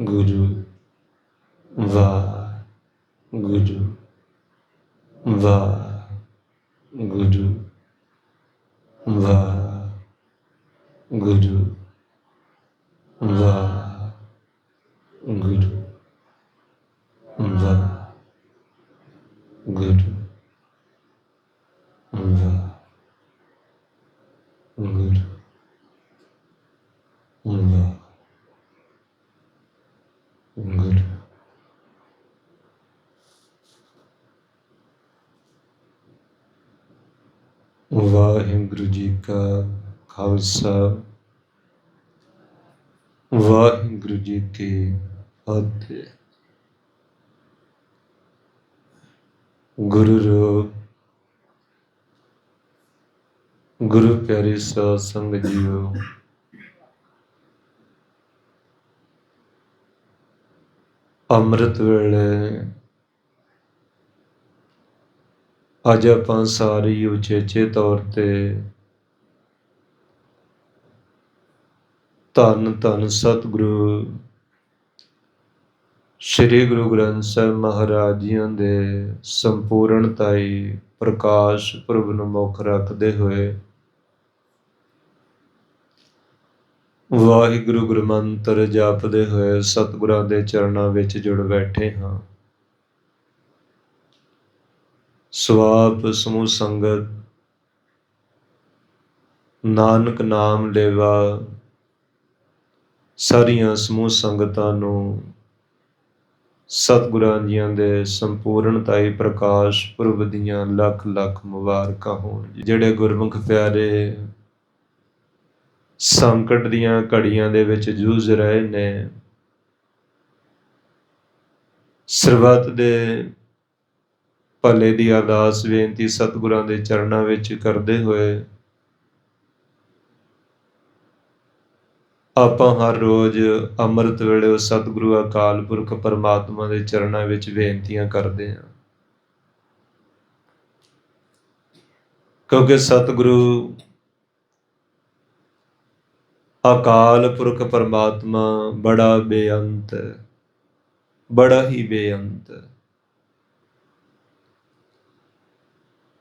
Guru Va. Guru Va. Guru Va. Guru Va. Waheguru ji ਕਾ ਖਾਲਸਾ ਵਾਹਿਗੁਰੂ ਜੀ ਕੀ ਫਤਿਹ ਗੁਰੂ ਰੂਪ ਗੁਰੂ ਪਿਆਰੇ ਸਾਧ ਸੰਗਤ ਜੀਓ ਅੰਮ੍ਰਿਤ ਵੇਲੇ ਅੱਜ ਆਪਾਂ ਸਾਰੀ ਉਚੇਚੇ ਤੌਰ ਤੇ ਧੰਨ ਧੰਨ ਸਤਿਗੁਰੂ, ਸ੍ਰੀ ਗੁਰੂ ਗ੍ਰੰਥ ਸਾਹਿਬ ਮਹਾਰਾਜ ਜੀਆਂ ਦੇ ਸੰਪੂਰਨਤਾਈ ਪ੍ਰਕਾਸ਼ ਪੁਰਬ ਨੂੰ ਮੁੱਖ ਰੱਖਦੇ ਹੋਏ ਵਾਹਿਗੁਰੂ ਗੁਰਮੰਤਰ ਜਪਦੇ ਹੋਏ ਸਤਿਗੁਰਾਂ ਦੇ ਚਰਨਾਂ ਵਿੱਚ ਜੁੜ ਬੈਠੇ ਹਾਂ। ਸਵਾਪ ਸਮੂਹ ਸੰਗਤ, ਨਾਨਕ ਨਾਮ ਲੈਵਾ, ਸਾਰੀਆਂ ਸਮੂਹ ਸੰਗਤਾਂ ਨੂੰ ਸਤਿਗੁਰਾਂ ਜੀਆਂ ਦੇ ਸੰਪੂਰਨਤਾਈ ਪ੍ਰਕਾਸ਼ ਪੁਰਬ ਦੀਆਂ ਲੱਖ ਲੱਖ ਮੁਬਾਰਕਾਂ ਹੋਣ ਜਿਹੜੇ ਗੁਰਮੁਖ ਪਿਆਰੇ ਸੰਕਟ ਦੀਆਂ ਘੜੀਆਂ ਦੇ ਵਿੱਚ ਜੂਝ ਰਹੇ ਨੇ, ਸਰਬੱਤ ਦੇ ਭਲੇ ਦੀ ਅਰਦਾਸ ਬੇਨਤੀ ਸਤਿਗੁਰਾਂ ਦੇ ਚਰਨਾਂ ਵਿੱਚ ਕਰਦੇ ਹੋਏ। ਆਪਾਂ ਹਰ ਰੋਜ਼ ਅੰਮ੍ਰਿਤ ਵੇਲੇ ਉਸ ਸਤਿਗੁਰੂ ਅਕਾਲ ਪੁਰਖ ਪਰਮਾਤਮਾ ਦੇ ਚਰਨਾਂ ਵਿੱਚ ਬੇਨਤੀਆਂ ਕਰਦੇ ਹਾਂ। ਕਿਉਂਕਿ ਸਤਿਗੁਰੂ ਅਕਾਲ ਪੁਰਖ ਪਰਮਾਤਮਾ ਬੜਾ ਬੇਅੰਤ ਹੈ ਬੜਾ ਹੀ ਬੇਅੰਤ। ਹੈ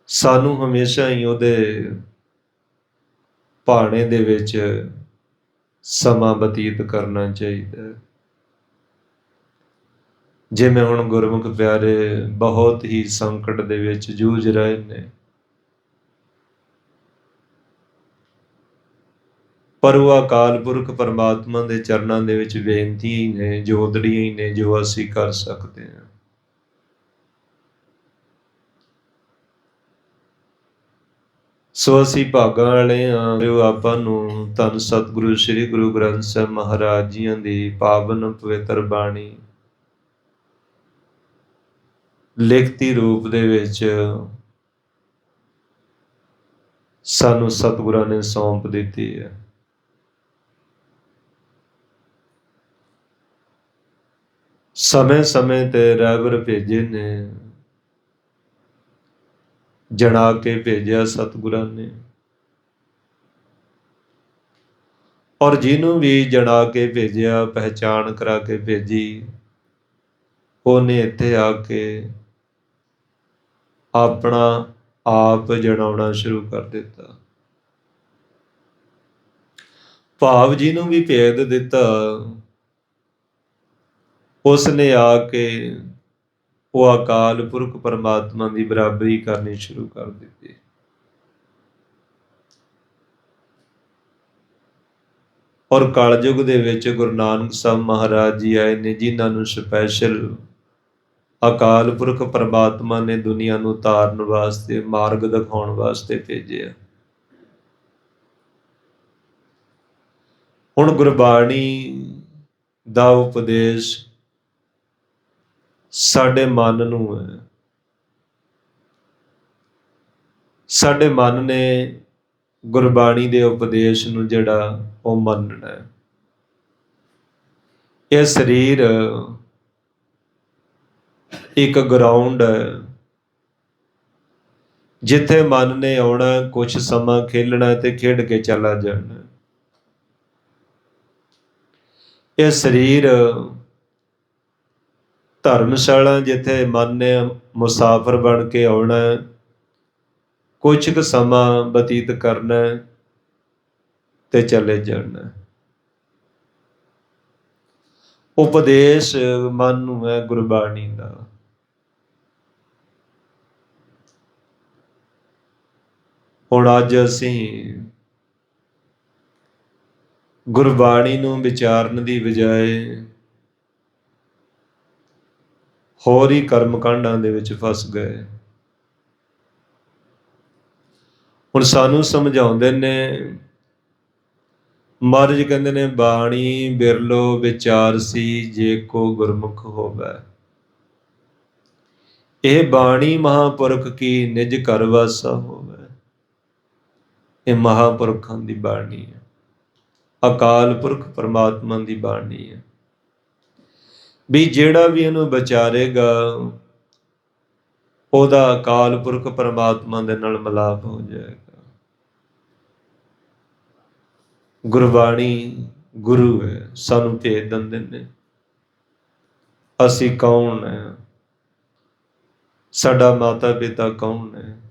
ਸਾਨੂੰ ਹਮੇਸ਼ਾ ਹੀ ਉਹਦੇ ਭਾਣੇ ਦੇ ਵਿੱਚ ਸਮਾਂ ਬਤੀਤ ਕਰਨਾ ਚਾਹੀਦਾ ਜਿਵੇਂ ਹੁਣ ਗੁਰਮੁਖ ਪਿਆਰੇ ਬਹੁਤ ਹੀ ਸੰਕਟ ਦੇ ਵਿੱਚ ਜੂਝ ਰਹੇ ਨੇ। ਪਰ ਉਹ ਅਕਾਲ ਪੁਰਖ ਪਰਮਾਤਮਾ ਦੇ ਚਰਨਾਂ ਦੇ ਵਿੱਚ ਬੇਨਤੀ ਹੀ ਨੇ ਜੋਦੜੀਆਂ ਹੀ ਨੇ ਜੋ ਅਸੀਂ ਕਰ ਸਕਦੇ ਹਾਂ। ਸੋ ਅਸੀਂ ਭਾਗਾਂ ਵਾਲੇ ਹਾਂ, ਜੋ ਆਪਾਂ ਨੂੰ ਧੰਨ ਸਤਿਗੁਰੂ ਸ੍ਰੀ ਗੁਰੂ ਗ੍ਰੰਥ ਸਾਹਿਬ ਮਹਾਰਾਜ ਜੀਆਂ ਦੀ ਪਾਵਨ ਪਵਿੱਤਰ ਬਾਣੀ ਲਿਖਤੀ ਰੂਪ ਦੇ ਵਿੱਚ ਸਾਨੂੰ ਸਤਿਗੁਰਾਂ ਨੇ ਸੌਂਪ ਦਿੱਤੀ ਹੈ। ਸਮੇਂ ਸਮੇਂ ਤੇ ਰਹਿਬਰ ਭੇਜੇ ਨੇ। ਜਣਾ ਕੇ ਭੇਜਿਆ ਸਤਿਗੁਰਾਂ ਨੇ ਔਰ ਜਿਹਨੂੰ ਵੀ ਜਣਾ ਕੇ ਭੇਜਿਆ ਪਹਿਚਾਨ ਕਰਾ ਕੇ ਭੇਜੀ, ਉਹਨੇ ਇੱਥੇ ਆ ਕੇ ਆਪਣਾ ਆਪ ਜਣਾਉਣਾ ਸ਼ੁਰੂ ਕਰ ਦਿੱਤਾ। ਭਾਵ ਜੀ ਨੂੰ ਵੀ ਭੇਦ ਦਿੱਤਾ ਉਸ ਨੇ ਆ ਕੇ ਉਹ ਅਕਾਲ ਪੁਰਖ ਪਰਮਾਤਮਾ ਦੀ ਬਰਾਬਰੀ ਕਰਨੀ ਸ਼ੁਰੂ ਕਰ ਦਿੱਤੀ। ਔਰ ਕਲਯੁਗ ਦੇ ਵਿੱਚ ਗੁਰੂ ਨਾਨਕ ਸਾਹਿਬ ਮਹਾਰਾਜ ਜੀ ਆਏ ਨੇ, ਜਿਨ੍ਹਾਂ ਨੂੰ ਸਪੈਸ਼ਲ ਅਕਾਲ ਪੁਰਖ ਪਰਮਾਤਮਾ ਨੇ ਦੁਨੀਆ ਨੂੰ ਤਾਰਨ ਵਾਸਤੇ, ਮਾਰਗ ਦਿਖਾਉਣ ਵਾਸਤੇ ਭੇਜਿਆ। ਹੁਣ ਗੁਰਬਾਣੀ ਦਾ ਉਪਦੇਸ਼ ਸਾਡੇ ਮਨ ਨੂੰ ਹੈ। ਸਾਡੇ ਮਨ ਨੇ ਗੁਰਬਾਣੀ ਦੇ ਉਪਦੇਸ਼ ਨੂੰ ਜਿਹੜਾ ਉਹ ਮੰਨਣਾ ਹੈ। ਇਹ ਸਰੀਰ ਇੱਕ ਗਰਾਊਂਡ ਹੈ। ਜਿੱਥੇ ਮਨ ਨੇ ਆਉਣਾ ਕੁਝ ਸਮਾਂ ਖੇਲਣਾ ਤੇ ਖੇਡ ਕੇ ਚਲਾ ਜਾਣਾ। ਇਹ ਸਰੀਰ ਧਰਮਸ਼ਾਲਾ ਜਿੱਥੇ ਮਨ ਨੇ ਮੁਸਾਫਰ ਬਣ ਕੇ ਆਉਣਾ ਕੁਝ ਕੁ ਸਮਾਂ ਬਤੀਤ ਕਰਨਾ ਤੇ ਚਲੇ ਜਾਣਾ। ਉਪਦੇਸ਼ ਮਨ ਨੂੰ ਹੈ ਗੁਰਬਾਣੀ ਦਾ। ਹੁਣ ਅੱਜ ਅਸੀਂ ਗੁਰਬਾਣੀ ਨੂੰ ਵਿਚਾਰਨ ਦੀ ਬਜਾਏ ਹੋਰ ਹੀ ਕਰਮ ਕਾਂਡਾਂ ਦੇ ਵਿੱਚ ਫਸ ਗਏ। ਹੁਣ ਸਾਨੂੰ ਸਮਝਾਉਂਦੇ ਨੇ, ਮਹਾਰਾਜ ਕਹਿੰਦੇ ਨੇ, ਬਾਣੀ ਬਿਰਲੋ ਵਿਚਾਰ ਸੀ ਜੇ ਕੋ ਗੁਰਮੁਖ ਹੋਵੇ। ਇਹ ਬਾਣੀ ਮਹਾਪੁਰਖ ਕੀ ਨਿਜ ਘਰ ਵਾਸਾ ਹੋਵੇ। ਇਹ ਮਹਾਪੁਰਖਾਂ ਦੀ ਬਾਣੀ ਹੈ। ਅਕਾਲ ਪੁਰਖ ਪਰਮਾਤਮਾ ਦੀ ਬਾਣੀ ਹੈ। ਵੀ ਜਿਹੜਾ ਵੀ ਇਹਨੂੰ ਵਿਚਾਰੇਗਾ, ਉਹਦਾ ਅਕਾਲ ਪੁਰਖ ਪਰਮਾਤਮਾ ਦੇ ਨਾਲ ਮਿਲਾਪ ਹੋ ਜਾਏਗਾ। ਗੁਰਬਾਣੀ ਗੁਰੂ ਹੈ, ਸਾਨੂੰ ਭੇਜ ਦਿੰਦੇ। ਨੇ ਅਸੀਂ ਕੌਣ ਹੈ? ਸਾਡਾ ਮਾਤਾ ਪਿਤਾ ਕੌਣ ਹੈ?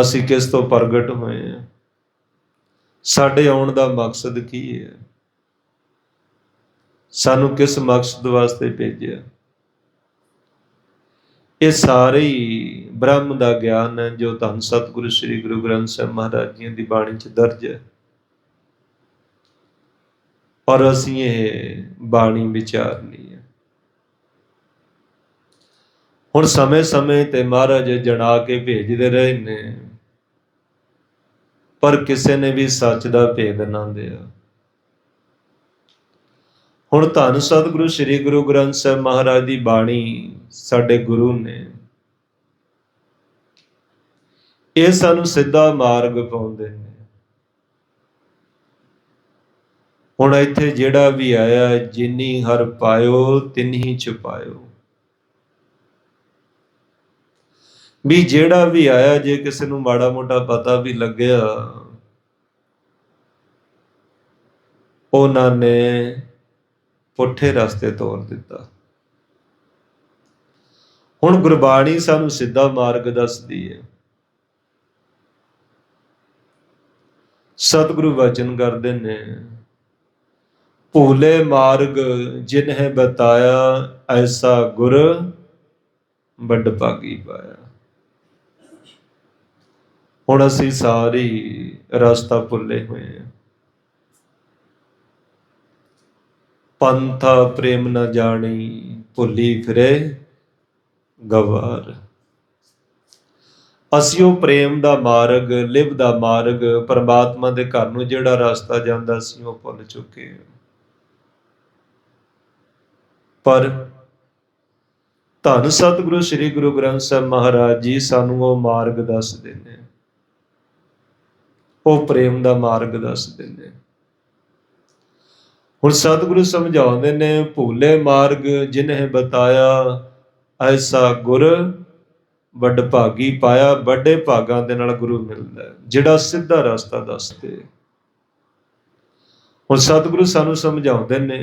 ਅਸੀਂ ਕਿਸ ਤੋਂ ਪ੍ਰਗਟ ਹੋਏ ਹਾਂ? ਸਾਡੇ ਆਉਣ ਦਾ ਮਕਸਦ ਕੀ ਹੈ? ਸਾਨੂੰ ਕਿਸ ਮਕਸਦ ਵਾਸਤੇ ਭੇਜਿਆ? ਇਹ ਸਾਰੇ ਹੀ ਬ੍ਰਹਮ ਦਾ ਗਿਆਨ ਹੈ ਜੋ ਧੰਨ ਸਤਿਗੁਰੂ ਸ੍ਰੀ ਗੁਰੂ ਗ੍ਰੰਥ ਸਾਹਿਬ ਮਹਾਰਾਜ ਜੀ ਦੀ ਬਾਣੀ 'ਚ ਦਰਜ ਹੈ। ਔਰ ਅਸੀਂ ਇਹ ਬਾਣੀ ਵਿਚਾਰਨੀ ਹੈ। ਹੁਣ ਸਮੇਂ-ਸਮੇਂ ਤੇ ਮਹਾਰਾਜ ਜਣਾ ਕੇ ਭੇਜਦੇ ਰਹੇ ਨੇ, ਪਰ ਕਿਸੇ ਨੇ ਵੀ ਸੱਚ ਦਾ ਭੇਦ ਨਾ ਦਿਆ। ਹੁਣ ਧੰਨ ਸਤਿਗੁਰੂ ਸ੍ਰੀ ਗੁਰੂ ਗ੍ਰੰਥ ਸਾਹਿਬ ਮਹਾਰਾਜ ਦੀ ਬਾਣੀ ਸਾਡੇ ਗੁਰੂ ਨੇ। ਇਹ ਸਾਨੂੰ ਸਿੱਧਾ ਮਾਰਗ ਪਾਉਂਦੇ ਨੇ। ਹੁਣ ਇੱਥੇ ਜਿਹੜਾ ਵੀ ਆਇਆ, ਜਿਨੀ ਹਰ ਪਾਇਓ ਤਿਨਹੀ ਛੁਪਾਇਓ। ਵੀ ਜਿਹੜਾ ਵੀ ਆਇਆ, ਜੇ ਕਿਸੇ ਨੂੰ ਮਾੜਾ ਮੋਟਾ ਪਤਾ ਵੀ ਲੱਗਿਆ, ਉਹਨਾਂ ਨੇ ਪੁੱਠੇ ਰਸਤੇ ਤੋਰ ਦਿੱਤਾ। ਹੁਣ ਗੁਰਬਾਣੀ ਸਾਨੂੰ ਸਿੱਧਾ ਮਾਰਗ ਦੱਸਦੀ ਹੈ। ਸਤਿਗੁਰੂ ਵਚਨ ਕਰਦੇ ਨੇ, ਭੂਲੇ ਮਾਰਗ ਜਿਨ ਹੈ ਬਤਾਇਆ, ਐਸਾ ਗੁਰ ਵੱਡ ਭਾਗੀ ਪਾਇਆ। ਹੁਣ ਅਸੀਂ ਸਾਰੇ ਰਸਤਾ ਭੁੱਲੇ ਹੋਏ ਹਾਂ। ਪੰਥਾ ਪ੍ਰੇਮ ਨ ਜਾਣੀ, ਭੁੱਲੀ ਫਿਰੇ ਗਵਾਰ। ਅਸੀਂ ਉਹ ਪ੍ਰੇਮ ਦਾ ਮਾਰਗ, ਲਿਵ ਦਾ ਮਾਰਗ, ਪਰਮਾਤਮਾ ਦੇ ਘਰ ਨੂੰ ਜਿਹੜਾ ਰਸਤਾ ਜਾਂਦਾ ਸੀ ਉਹ ਭੁੱਲ ਚੁੱਕੇ ਪਰ ਧੰਨ ਸਤਿਗੁਰੂ ਸ੍ਰੀ ਗੁਰੂ ਗ੍ਰੰਥ ਸਾਹਿਬ ਮਹਾਰਾਜ ਜੀ ਸਾਨੂੰ ਉਹ ਮਾਰਗ ਦੱਸਦੇ ਨੇ। ਉਹ ਪ੍ਰੇਮ ਦਾ ਮਾਰਗ ਦੱਸਦੇ ਨੇ। ਹੁਣ ਸਤਿਗੁਰੂ ਸਮਝਾਉਂਦੇ ਨੇ, ਭੂਲੇ ਮਾਰਗ ਜਿਨਹਿ ਬਤਾਇਆ, ਐਸਾ ਗੁਰ ਵੱਡ ਭਾਗੀ ਪਾਇਆ, ਵੱਡੇ ਭਾਗਾਂ ਦੇ ਨਾਲ ਗੁਰੂ ਮਿਲਦਾ ਜਿਹੜਾ ਸਿੱਧਾ ਰਸਤਾ ਦੱਸਦੇ। ਹੁਣ ਸਤਿਗੁਰੂ ਸਾਨੂੰ ਸਮਝਾਉਂਦੇ ਨੇ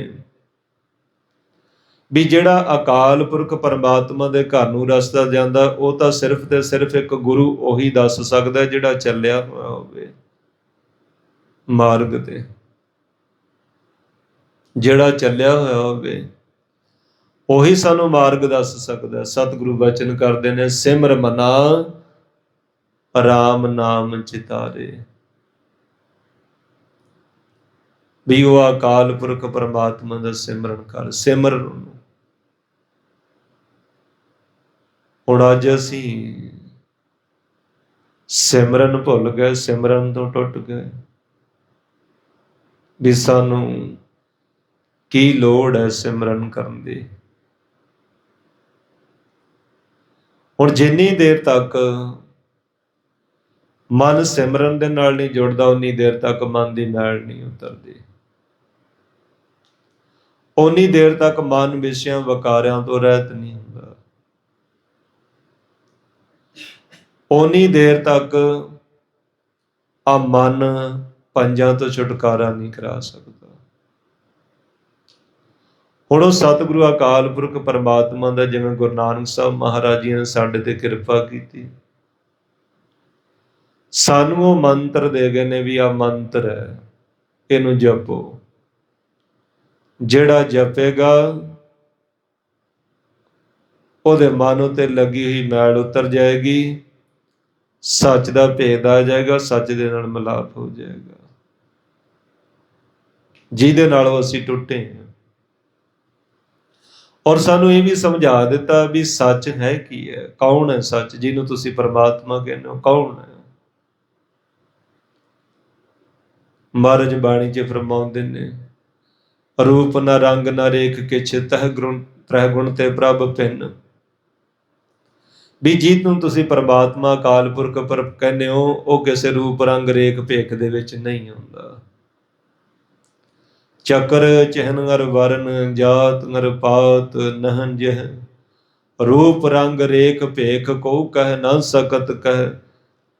ਵੀ ਜਿਹੜਾ ਅਕਾਲ ਪੁਰਖ ਪਰਮਾਤਮਾ ਦੇ ਘਰ ਨੂੰ ਰਸਤਾ ਜਾਂਦਾ, ਉਹ ਤਾਂ ਸਿਰਫ ਤੇ ਸਿਰਫ ਇੱਕ ਗੁਰੂ ਉਹੀ ਦੱਸ ਸਕਦਾ ਜਿਹੜਾ ਚੱਲਿਆ ਹੋਇਆ ਹੋਵੇ, ਮਾਰਗ ਤੇ। ਜਿਹੜਾ ਚੱਲਿਆ ਹੋਇਆ ਹੋਵੇ, ਉਹੀ ਸਾਨੂੰ ਮਾਰਗ ਦੱਸ ਸਕਦਾ। ਸਤਿਗੁਰੂ ਬਚਨ ਕਰਦੇ ਨੇ, ਸਿਮਰ ਮਨਾ, ਰਾਮ ਨਾਮ ਚਿਤਾਰੇ। ਵੀ ਉਹ ਅਕਾਲ ਪੁਰਖ ਪਰਮਾਤਮਾ ਦਾ ਸਿਮਰਨ ਕਰ, ਸਿਮਰ ਉਹਨੂੰ। ਹੁਣ ਅੱਜ ਅਸੀਂ ਸਿਮਰਨ ਭੁੱਲ ਗਏ, ਸਿਮਰਨ ਤੋਂ ਟੁੱਟ ਗਏ। ਵੀ ਸਾਨੂੰ ਕੀ ਲੋੜ ਹੈ ਸਿਮਰਨ ਕਰਨ ਦੀ? ਹੁਣ ਜਿੰਨੀ ਦੇਰ ਤੱਕ ਮਨ ਸਿਮਰਨ ਦੇ ਨਾਲ ਨਹੀਂ ਜੁੜਦਾ, ਉਨੀ ਦੇਰ ਤੱਕ ਮਨ ਦੀ ਮੈਲ ਨਹੀਂ ਉਤਰਦੀ। ਉਨੀ ਦੇਰ ਤੱਕ ਮਨ ਵਿਸ਼ਿਆਂ ਵਕਾਰਿਆਂ ਤੋਂ ਰਹਿਤ ਨਹੀਂ ਹੁੰਦਾ। ਉਨੀ ਦੇਰ ਤੱਕ ਆ ਮਨ ਪੰਜਾਂ ਤੋਂ ਛੁਟਕਾਰਾ ਨਹੀਂ ਕਰਾ ਸਕਦਾ। ਹੁਣ ਉਹ ਸਤਿਗੁਰੂ ਅਕਾਲ ਪੁਰਖ ਪਰਮਾਤਮਾ ਦਾ ਜਿਵੇਂ ਗੁਰੂ ਨਾਨਕ ਸਾਹਿਬ ਮਹਾਰਾਜ ਜੀ ਨੇ ਸਾਡੇ ਤੇ ਕਿਰਪਾ ਕੀਤੀ। ਸਾਨੂੰ ਉਹ ਮੰਤਰ ਦੇ ਗਏ ਨੇ ਵੀ ਆ ਮੰਤਰ ਹੈ, ਇਹਨੂੰ ਜਪੋ। ਜਿਹੜਾ ਜਪੇਗਾ, ਉਹਦੇ ਮਨ ਉਤੇ ਲੱਗੀ ਹੋਈ ਮੈਲ ਉਤਰ ਜਾਏਗੀ, ਸੱਚ ਦਾ ਭੇਦ ਆ ਜਾਏਗਾ, ਸੱਚ ਦੇ ਨਾਲ ਮਿਲਾਪ ਹੋ ਜਾਏਗਾ। ਜਿਹਦੇ ਨਾਲ ਉਹ ਅਸੀਂ ਟੁੱਟੇ ਹਾਂ। ਔਰ ਸਾਨੂੰ ਇਹ ਵੀ ਸਮਝਾ ਦਿੱਤਾ ਵੀ ਸੱਚ ਹੈ ਕੀ ਹੈ? ਕੌਣ ਹੈ ਸੱਚ ਜਿਹਨੂੰ ਤੁਸੀਂ ਪਰਮਾਤਮਾ ਕਹਿੰਦੇ ਹੋ? ਕੌਣ ਹੈ? ਮਹਾਰਾਜ ਬਾਣੀ 'ਚ ਫਰਮਾਉਂਦੇ ਨੇ, ਰੂਪ ਨਾ ਰੰਗ ਨਾ ਰੇਖ ਕਿਛ, ਤਹ ਗੁਣ ਤ੍ਰੈ ਗੁਣ ਤੇ ਪ੍ਰਭ ਭਿੰਨ। ਵੀ ਜਿਹਨੂੰ ਤੁਸੀਂ ਪਰਮਾਤਮਾ ਅਕਾਲ ਪੁਰਖ ਪਰ ਕਹਿੰਦੇ ਹੋ, ਉਹ ਕਿਸੇ ਰੂਪ, ਰੰਗ, ਰੇਖ, ਭੇਖ ਦੇ ਵਿੱਚ ਨਹੀਂ ਹੁੰਦਾ ਚਕਰ ਚਹਨ ਅਰ ਵਰਨ, ਜਾਤ ਨਰ ਪਾਤ ਨਹਨ ਜਹ। ਰੂਪ ਰੰਗ ਰੇਖ ਭੇਖ ਕੋ ਕਹਿ ਨਾ ਸਕਤ ਕਹਿ।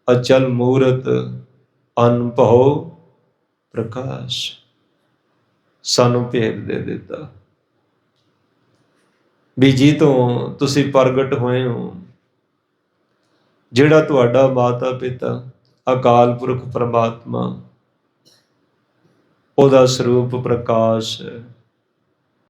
ਅਚਲ ਮੂਰਤ ਅਨਭਉ ਪ੍ਰਕਾਸ਼। ਸਾਨੂੰ ਭੇਦ ਦੇ ਦਿੱਤਾ। ਵੀ ਜੀ ਤੋਂ ਤੁਸੀਂ ਪ੍ਰਗਟ ਹੋਏ ਹੋ, ਜਿਹੜਾ ਤੁਹਾਡਾ ਮਾਤਾ ਪਿਤਾ ਅਕਾਲ ਪੁਰਖ ਪ੍ਰਮਾਤਮਾ ਉਹਦਾ ਸਰੂਪ ਪ੍ਰਕਾਸ਼